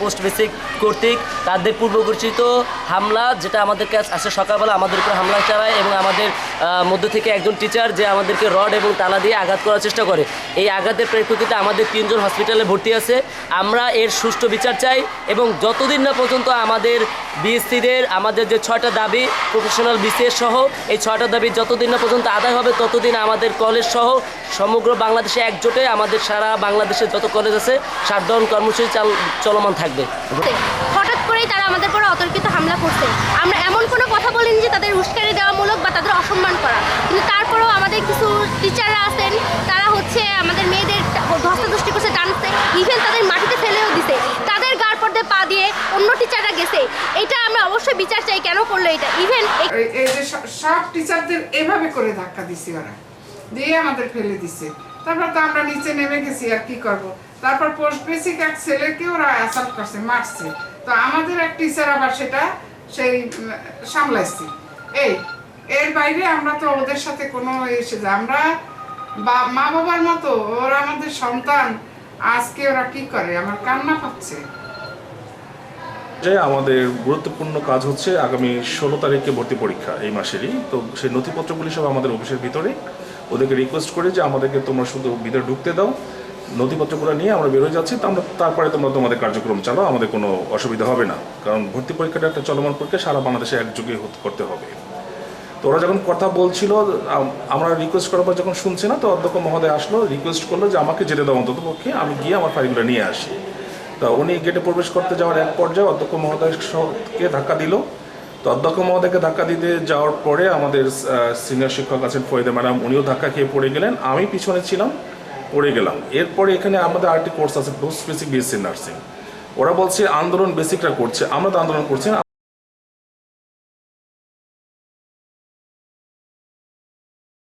Post basic কর্তৃক তাদের পূর্বঘোষিত হামলা, যেটা আমাদের কাছে আসে সকালবেলা আমাদের উপর হামলা চালায় এবং আমাদের মধ্য থেকে একজন টিচার যে আমাদেরকে রড এবং তালা দিয়ে আঘাত করার চেষ্টা করে। এই আঘাতের প্রেক্ষিতে আমাদের তিনজন হসপিটালে ভর্তি আছে। আমরা এর সুষ্ঠু বিচার চাই এবং যতদিন না পর্যন্ত আমাদের বিএসসিদের আমাদের যে ছয়টা দাবি প্রফেশনাল বিসিএস সহ, এই ছয়টা দাবি যতদিন না পর্যন্ত আদায় হবে, ততদিন আমাদের কলেজ সহ সমগ্র বাংলাদেশে একজোটে আমাদের সারা বাংলাদেশে যত কলেজ আছে শাটডাউন কর্মসূচি চলমান থাকবে। হঠাৎ করেই তারা আমাদের পরে অতর্কিত হামলা করছে। আমরা এমন কোনো কথা বলিনি যে তাদের উস্কানি দেওয়ামূলক বা তাদের অসম্মান করা। কিন্তু তারপরেও আমাদের কিছু টিচাররা আছেন তারা হচ্ছে আমাদের মেয়েদের ধস্তাধস্তি করছে টানছে ইভেন তাদের মাটিতে ফেলেও দিছে। তাদের গার পর্দে পা দিয়ে অন্য টিচাররা গেছে। এটা আমরা অবশ্যই বিচার চাই কেন করল এটা? ইভেন এই- এই যে সব টিচারদের এভাবে করে ধাক্কা দিছি ওরা। দিয়ে আমাদের ফেলে দিছে। তারপর তো আমরা নিচে নেমে গেছি, আর কি করব? তারপর পোস্ট বেসিক এক ছেলেকে ওরা অ্যাসাল্ট করছে, মারছে। তো আমাদের এক টিচার আবার সেটা, সেই সামলাইছে। এই, এর বাইরে আমরা তো ওদের সাথে কোনো এসে আমরা বা- মা বাবার মতো, ওরা আমাদের সন্তান, আজকে ওরা কি করে? আমার কান্না পাচ্ছে। যে আমাদের গুরুত্বপূর্ণ কাজ হচ্ছে আগামী ষোলো তারিখে ভর্তি পরীক্ষা এই মাসেরই। তো সেই নথিপত্রগুলি সব আমাদের অফিসের ভিতরে। ওদেরকে রিকোয়েস্ট করি যে আমাদেরকে তোমরা শুধু ভিতরে ঢুকতে দাও, নথিপত্রগুলো নিয়ে আমরা বেরোয় যাচ্ছি, তো আমরা তারপরে তোমরা তোমাদের কার্যক্রম চালাও, আমাদের কোনো অসুবিধা হবে না। কারণ ভর্তি পরীক্ষাটা একটা চলমান পরীক্ষা, সারা বাংলাদেশে একযোগে করতে হবে। তো ওরা যখন কথা বলছিল আমরা রিকোয়েস্ট করার পর যখন শুনছি না, তো অধ্যক্ষ মহোদয় আসলো রিকোয়েস্ট করল যে আমাকে যেতে দাও অন্তত পক্ষে, আমি গিয়ে আমার ফাইলগুলো নিয়ে আসি। তা উনি গেটে প্রবেশ করতে যাওয়ার এক পর্যায়ে অধ্যক্ষ মহোদয়কে ধাক্কা দিল অধ্যক্ষ মহোদয়কে ধাক্কা দিতে যাওয়ার পরে আমাদের সিনিয়র শিক্ষক আছেন ফরিদা ম্যাডাম, উনিও ধাক্কা খেয়ে পড়ে গেলেন। আমি পিছনে ছিলাম, পড়ে গেলাম। এরপরে এখানে আমাদের আরেকটি কোর্স আছে বেসিক বিএসসি নার্সিং ওরা বলছে, আন্দোলন বেসিকরা করছে, আমরা তো আন্দোলন করছি না।